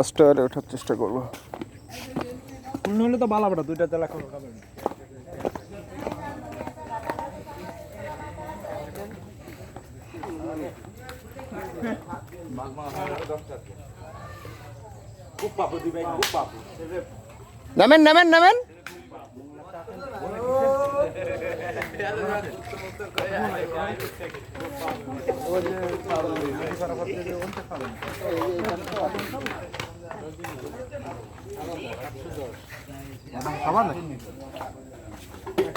অস্টারে ওঠার চেষ্টা করব। হলে তো বালা বেটা দুইটা তেলা খাব। খাবে নামেন নামেন। নামেন খাবার নাকি তুই এক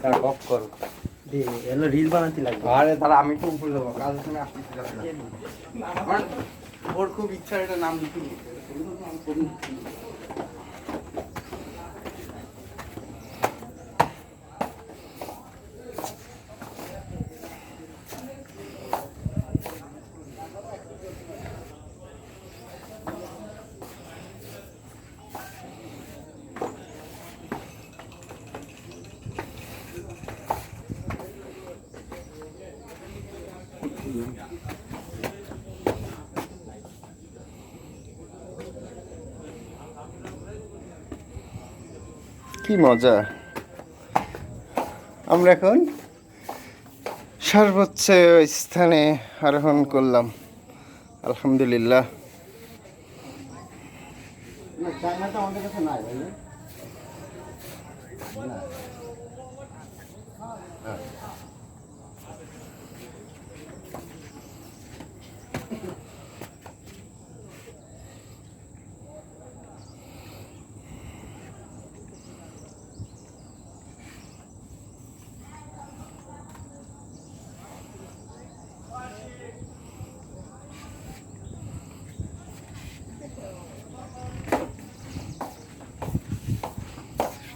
কেন দরকার কি এলো রিল বানাতে লাগবে। আরে তারা আমি তো উপরে দেবো কাজ তুমি আমার ওর খুব ইচ্ছা এটা নাম লিখে। কি মজা। আমরা এখন সর্বোচ্চ স্থানে আরোহণ করলাম। আলহামদুলিল্লাহ।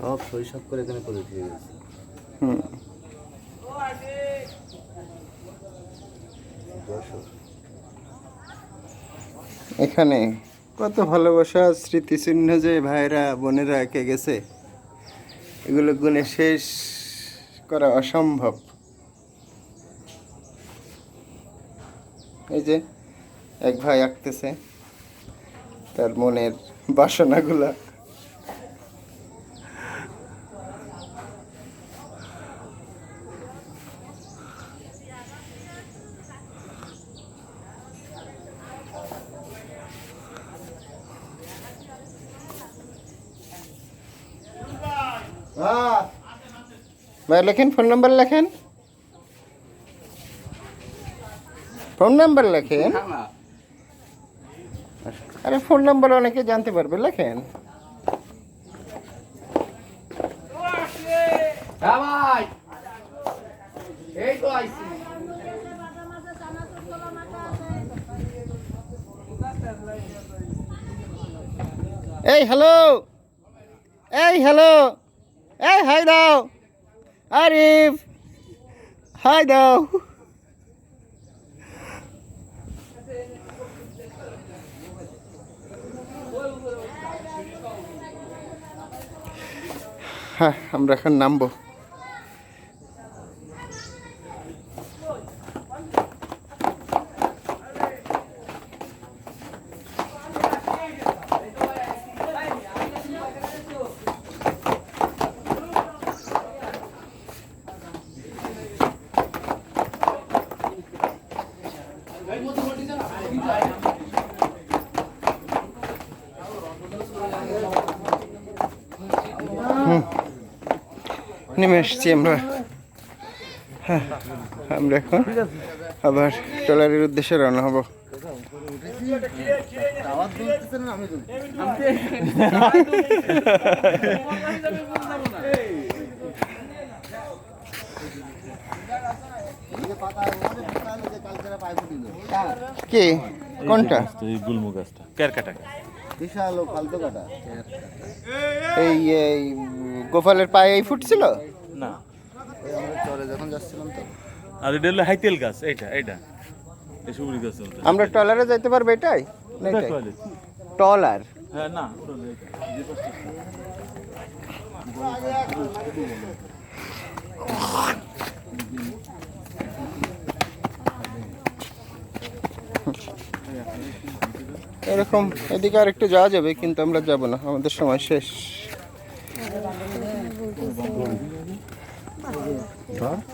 সব শৈশব করে এখানে করে দিয়ে গেছে। হুম। এখানে কত ভালোবাসা স্মৃতিচিহ্ন যে ভাইরা বোনেরা এঁকে গেছে এগুলো গুণে শেষ করা অসম্ভব। এই যে এক ভাই আঁকতেছে তার মনের বাসনাগুলা। ভাই লেখেন ফোন নাম্বার লেখেন ফোন নাম্বার লেখেন না আরে ফোন নাম্বার অনেকে জানতে পারবে লেখেন হ্যাঁ ভাই এই তো আইছি এই হ্যালো এই হ্যালো এই হাই দাও। আরিফ হাই দাও। হ্যাঁ আমরা এখন নামবো। নেমে এসেছি আমরা। হ্যাঁ আমরা এখন আবার ট্রলারের উদ্দেশ্যে রওনা হব। কি? কোনটা? এই গুলমু গাছটা। কেরকাটা। বিশাল ফালতু কাটা এই এই গোপালের পায়ে এই ফুটছিল? না। চরে যখন যাচ্ছিলাম তো। আর এটা হলো হাইতেল গাছ এইটা এইটা। এই সুবরি গাছ আমরা ট্রলারে যাইতে পারব এটাই। ট্রলার। হ্যাঁ না। এরকম এদিকে আর একটু যাওয়া যাবে কিন্তু আমরা যাব না। আমাদের সময় শেষ। 보니까